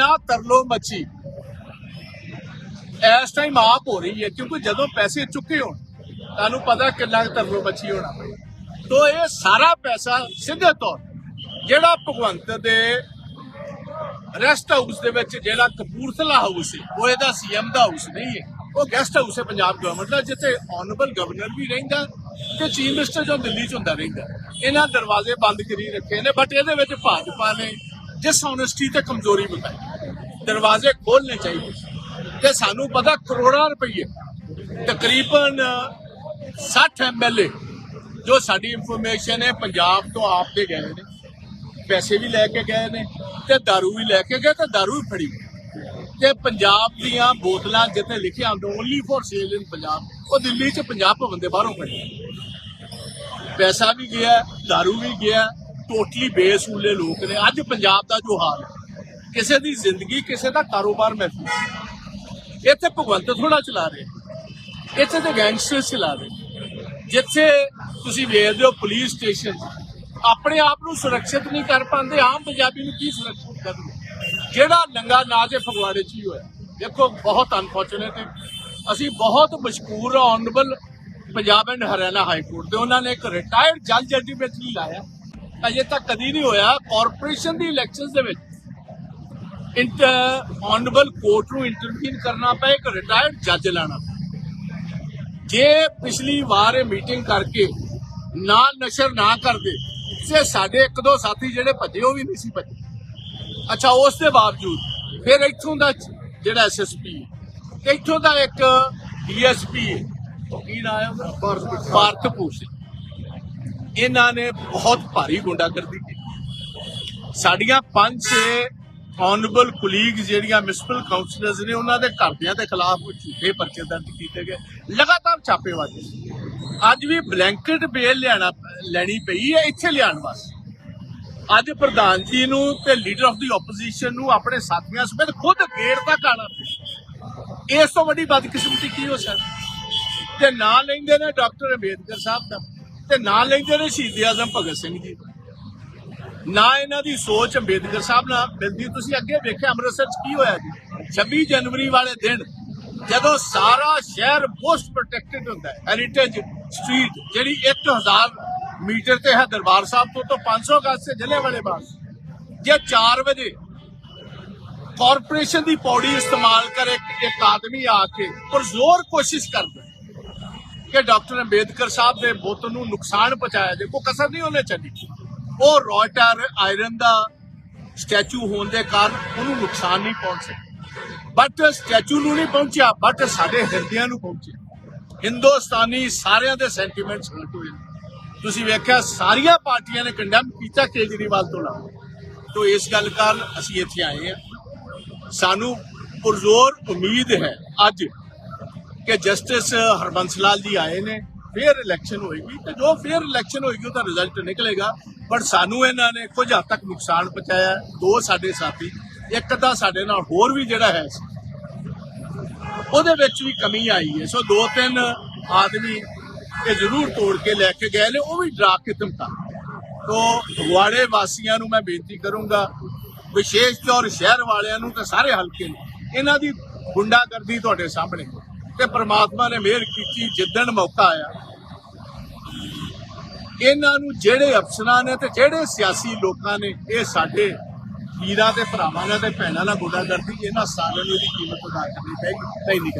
ਇੰਨਾ ਤਰਲੋ ਮੱਛੀ। ਇਸ ਟਾਈਮ ਆਪ ਹੋ ਰਹੀ ਹੈ, ਕਿਉਂਕਿ ਜਦੋਂ ਪੈਸੇ ਚੁੱਕੇ ਹੋਣ, ਤੁਹਾਨੂੰ ਪਤਾ ਕਿੰਨਾ ਕੁ ਤਰਲੋ ਮੱਛੀ ਹੋਣਾ ਪਈ ਤੋ ਇਹ ਸਾਰਾ ਪੈਸਾ ਸਿੱਧੇ ਤੌਰ ਜਿਹੜਾ ਭਗਵੰਤ ਦੇ ਰੈਸਟ ਹਾਊਸ ਦੇ ਵਿੱਚ ਜਿਹੜਾ ਕਪੂਰਥਲਾ ਹਾਊਸ ਹੈ, ਉਹ ਇਹਦਾ ਸੀਐਮ ਦਾ ਹਾਊਸ ਨਹੀਂ ਹੈ। ਉਹ ਗੈਸਟ ਹਾਊਸ ਹੈ ਪੰਜਾਬ ਗਵਰਨਮੈਂਟ ਦਾ, ਜਿੱਥੇ ਆਨਰੇਬਲ ਗਵਰਨਰ ਵੀ ਰਹਿੰਦਾ ਤੇ ਚੀਫ ਮਿਨਿਸਟਰ ਜੋ ਦਿੱਲੀ ਚ ਹੁੰਦਾ ਰਹਿੰਦਾ। ਇਹਨਾਂ ਦਰਵਾਜ਼ੇ ਬੰਦ ਕਰੀ ਰੱਖੇ ਨੇ ਬਟ ਇਹਦੇ ਵਿੱਚ ਭਾਜਪਾ ਨੇ ਡਿਸਹੋਨੈਸਟੀ ਤੇ ਕਮਜ਼ੋਰੀ ਬਤਾਈ। ਦਰਵਾਜ਼ੇ ਖੋਲਨੇ ਚਾਹੀਦੇ ਤੇ ਸਾਨੂੰ ਪਤਾ ਕਰੋੜਾਂ ਰੁਪਏ ਤਕਰੀਬਨ 60 ਐਮਐਲਏ ਜੋ ਸਾਡੀ ਇਨਫੋਰਮੇਸ਼ਨ ਹੈ ਪੰਜਾਬ ਤੋਂ ਆਪ ਤੇ ਗਏ ਨੇ ਪੈਸੇ ਵੀ ਲੈ ਕੇ ਗਏ ਨੇ ਤੇ दारू ਵੀ ਲੈ ਕੇ ਗਏ ਤੇ दारू ਵੀ ਫੜੀ ਤੇ ਪੰਜਾਬ ਦੀਆਂ ਬੋਤਲਾਂ ਜਿੱਥੇ ਲਿਖਿਆ ਹੁੰਦਾ only for sale in Punjab ਉਹ ਦਿੱਲੀ 'ਚ ਪੰਜਾਬ ਭਵਨ ਦੇ ਬਾਹਰੋਂ ਫੜੀ ਪੈਸਾ ਵੀ ਗਿਆ दारू ਵੀ ਗਿਆ ਟੋਟਲੀ ਬੇਸੂਲੇ ਲੋਕ ਨੇ ਅੱਜ ਪੰਜਾਬ ਦਾ ਜੋ ਹਾਲ ਹੈ ਕਿਸੇ ਦੀ ਜ਼ਿੰਦਗੀ ਕਿਸੇ ਦਾ ਕਾਰੋਬਾਰ ਮਹਿਫੂਜ਼ ਇੱਥੇ ਭਗਵੰਤ ਥੋੜਾ ਚਲਾ ਰਹੇ। ਇੱਥੇ ਤੇ ਗੈਂਗਸਟਰ ਚਲਾ ਰਹੇ। ਜਿੱਥੇ ਤੁਸੀਂ ਵੇਖਦੇ ਹੋ ਪੁਲਿਸ ਸਟੇਸ਼ਨ ਆਪਣੇ ਆਪ ਨੂੰ ਸੁਰੱਖਿਅਤ ਨਹੀਂ ਕਰ ਪਾਉਂਦੇ, ਆਮ ਪੰਜਾਬੀ ਨੂੰ ਕੀ ਸੁਰੱਖਿਅਤ ਕਰਨਗੇ ਜਿਹੜਾ ਨੰਗਾ ਨਾਚ ਇਹ ਫਗਵਾੜੇ 'ਚ ਹੀ ਹੋਇਆ। ਦੇਖੋ, ਬਹੁਤ ਅਨਫੋਰਚੂਨੇਟ ਹੈ। ਅਸੀਂ ਬਹੁਤ ਮਸ਼ਕੂਰ honourable Punjab and Haryana high court ਦੇ। ਉਹਨਾਂ ਨੇ ਇੱਕ ਰਿਟਾਇਰਡ ਜੱਜ ਜੱਜਮੈਂਟ ਨਹੀਂ ਲਾਇਆ। ਅਜੇ ਤੱਕ ਕਦੀ ਨਹੀਂ ਹੋਇਆ ਕਾਰਪੋਰੇਸ਼ਨ ਦੀ ਇਲੈਕਸ਼ਨਸ ਦੇ ਵਿੱਚ। ਇੰਟਰ ਆਨਰੇਬਲ ਕੋਰਟ ਨੂੰ ਇੰਟਰਵੀਨ ਕਰਨਾ ਪਏ ਇੱਕ ਰਿਟਾਇਰਡ ਜੱਜ ਲਾਣਾ ਪਿਆ। ਜੇ ਪਿਛਲੀ ਵਾਰ ਇਹ ਮੀਟਿੰਗ ਕਰਕੇ ਨਾ ਨਸ਼ਰ ਨਾ ਕਰਦੇ ਤੇ ਸਾਡੇ ਇੱਕ ਦੋ ਸਾਥੀ ਜਿਹੜੇ ਭੱਜੇ ਉਹ ਵੀ ਨਹੀਂ ਸੀ ਭੱਜੇ। ਅੱਛਾ ਉਸ ਦੇ ਬਾਵਜੂਦ ਫਿਰ ਇੱਥੋਂ ਦਾ ਜਿਹੜਾ ਐਸਐਸਪੀ ਤੇ ਇੱਥੋਂ ਦਾ ਇੱਕ ਡੀਐਸਪੀ ਕੀ ਨਾਮ ਹੈ ਭਾਰਤ ਭੂਸ਼ਣ। ਇਹਨਾਂ ਨੇ ਬਹੁਤ ਭਾਰੀ ਗੁੰਡਾਗਰਦੀ ਕੀਤੀ। ਸਾਡੀਆਂ ਪੰਜ ਛੇ ਆਨਰੇਬਲ ਕੁਲੀਗ ਜਿਹੜੀਆਂ ਮਿਊਨਿਸਪਲ ਕਾਉਂਸਲਰਸ ਨੇ, ਉਹਨਾਂ ਦੇ ਘਰਦਿਆਂ ਦੇ ਖਿਲਾਫ ਝੂਠੇ ਪਰਚੇ ਦਰਜ ਕੀਤੇ ਗਏ। ਲਗਾਤਾਰ ਛਾਪੇ ਅੱਜ ਵੀ ਬਲੈਂਕਟ ਬੇਲ ਲਿਆਣਾ, ਲੈਣੀ ਪਈ ਹੈ ਇੱਥੇ ਲਿਆਉਣ ਵਾਸਤੇ। ਅੱਜ ਪ੍ਰਧਾਨ ਜੀ ਨੂੰ ਤੇ ਲੀਡਰ ਆਫ ਦੀ ਆਪੋਜੀਸ਼ਨ ਨੂੰ ਆਪਣੇ ਸਾਥੀਆਂ ਸਮੇਤ ਖੁਦ ਗੇੜ ਤੱਕ ਆਣਾ ਪਿਆ। ਇਸ ਤੋਂ ਵੱਡੀ ਬਦਕਿਸਮਤੀ ਕੀ ਹੋ ਸਕਦੀ? ਤੇ ਨਾਂ ਲੈਂਦੇ ਨੇ ਡਾਕਟਰ ਅੰਬੇਦਕਰ ਸਾਹਿਬ ਦਾ, ਤੇ ਨਾਂ ਲੈਂਦੇ ਨੇ ਸ਼ਹੀਦ ਆਜ਼ਮ ਭਗਤ ਸਿੰਘ ਜੀ ਦਾ। ਨਾ ਇਹਨਾਂ ਦੀ ਸੋਚ ਅੰਬੇਦਕਰ ਸਾਹਿਬ ਨਾਲ ਮਿਲਦੀ। ਤੁਸੀਂ ਅੱਗੇ ਵੇਖਿਆ ਅੰਮ੍ਰਿਤਸਰ ਚ ਕੀ ਹੋਇਆ ਜੀ? 26 ਜਨਵਰੀ ਵਾਲੇ ਦਿਨ ਜਦੋਂ ਸਾਰਾ ਸ਼ਹਿਰ ਮੋਸਟ ਪ੍ਰੋਟੈਕਟਡ ਹੁੰਦਾ ਹੈ ਹੈਰੀਟੇਜ ਸਟਰੀਟ ਜਿਹੜੀ 1000 ਮੀਟਰ ਤੇ ਹੈ ਦਰਬਾਰ ਸਾਹਿਬ ਤੋਂ ਤੋਂ 500 ਗਜ਼ ਤੇ ਜ਼ਿਲ੍ਹੇ ਵਾਲੇ ਬਾਗ ਜੇ 4 ਵਜੇ ਕਾਰਪੋਰੇਸ਼ਨ ਦੀ ਪੌੜੀ ਇਸਤੇਮਾਲ ਕਰੇ, ਇੱਕ- ਆਦਮੀ ਆ ਕੇ ਪੁਰਜ਼ੋਰ ਕੋਸ਼ਿਸ਼ ਕਰਦਾ ਕਿ ਡਾਕਟਰ ਅੰਬੇਦਕਰ ਸਾਹਿਬ ਦੇ ਬੁੱਤ ਨੂੰ ਨੁਕਸਾਨ ਪਹੁੰਚਾਇਆ ਜੇ, ਕੋਈ ਕਸਰ ਨਹੀਂ ਉਹਨੇ ਚੱਲੀ। ਉਹ ਰੋਇਟਰ ਆਇਰਨ ਦਾ ਸਟੈਚੂ ਹੋਣ ਦੇ ਕਾਰਨ ਉਹਨੂੰ ਨੁਕਸਾਨ ਨਹੀਂ ਪਹੁੰਚ ਸਕਿਆ। ਬਟ ਸਟੈਚੂ ਨੂੰ ਨਹੀਂ ਪਹੁੰਚਿਆ ਬਟ ਸਾਡੇ ਹਿਰਦਿਆਂ ਨੂੰ ਪਹੁੰਚਿਆ। ਹਿੰਦੁਸਤਾਨੀ ਸਾਰਿਆਂ ਦੇ ਸੈਂਟੀਮੈਂਟਸ ਹਰਟ ਹੋਏ ਨੇ। ਤੁਸੀਂ ਵੇਖਿਆ, ਸਾਰੀਆਂ ਪਾਰਟੀਆਂ ਨੇ ਕੰਡੈਮ ਕੀਤਾ ਕੇਜਰੀਵਾਲ ਤੋਂ ਲਾ ਤੋਂ ਇਸ ਗੱਲ ਕਾਰਨ ਅਸੀਂ ਇੱਥੇ ਆਏ ਹਾਂ। ਸਾਨੂੰ ਪੁਰਜ਼ੋਰ ਉਮੀਦ ਹੈ ਅੱਜ ਕਿ ਜਸਟਿਸ ਹਰਬੰਸ ਲਾਲ ਜੀ ਆਏ ਨੇ, ਫੇਰ ਇਲੈਕਸ਼ਨ ਹੋਏਗੀ ਤੇ ਜੋ ਫੇਰ ਇਲੈਕਸ਼ਨ ਹੋਏਗੀ, ਉਹਦਾ ਰਿਜ਼ਲਟ ਨਿਕਲੇਗਾ। ਪਰ ਸਾਨੂੰ ਇਹਨਾਂ ਨੇ ਕੁਝ ਹੱਦ ਤੱਕ ਨੁਕਸਾਨ ਪਹੁੰਚਾਇਆ, ਦੋ ਸਾਡੇ ਸਾਥੀ, ਇੱਕ ਤਾਂ ਸਾਡੇ ਨਾਲ ਹੋਰ ਵੀ ਜਿਹੜਾ ਹੈ ਉਹਦੇ ਵਿੱਚ ਵੀ ਕਮੀ ਆਈ ਹੈ। ਸੋ ਦੋ ਤਿੰਨ ਆਦਮੀ ਇਹ ਜ਼ਰੂਰ ਤੋੜ ਕੇ ਲੈ ਕੇ ਗਏ ਨੇ, ਉਹ ਵੀ ਡਰਾ ਕੇ ਧਮਕਾ। ਤੋ ਫਗਵਾੜੇ ਵਾਸੀਆਂ ਨੂੰ ਮੈਂ ਬੇਨਤੀ ਕਰੂੰਗਾ, ਵਿਸ਼ੇਸ਼ ਤੌਰ ਸ਼ਹਿਰ ਵਾਲਿਆਂ ਨੂੰ ਤੇ ਸਾਰੇ ਹਲਕੇ ਨੂੰ, ਇਹਨਾਂ ਦੀ ਗੁੰਡਾਗਰਦੀ ਤੁਹਾਡੇ ਸਾਹਮਣੇ। ਤੇ ਪ੍ਰਮਾਤਮਾ ਨੇ ਮਿਹਰ ਕੀਤੀ, ਜਿੱਦਣ ਮੌਕਾ ਆਇਆ ਇਹਨਾਂ ਨੂੰ ਜਿਹੜੇ ਅਫਸਰਾਂ ਨੇ ਤੇ ਜਿਹੜੇ ਸਿਆਸੀ ਲੋਕਾਂ ਨੇ, ਇਹ ਸਾਡੇ ਵੀਰਾਂ ਤੇ ਭਰਾਵਾਂ ਨਾਲ ਤੇ ਭੈਣਾਂ ਨਾਲ ਗੁੰਡਾਗਰਦੀ ਇਹਨਾਂ ਸਾਰਿਆਂ ਨੂੰ ਇਹਦੀ ਕੀਮਤ ਅਦਾ ਕਰਨੀ ਪੈਗੀ ਨਹੀਂ ਨਹੀਂ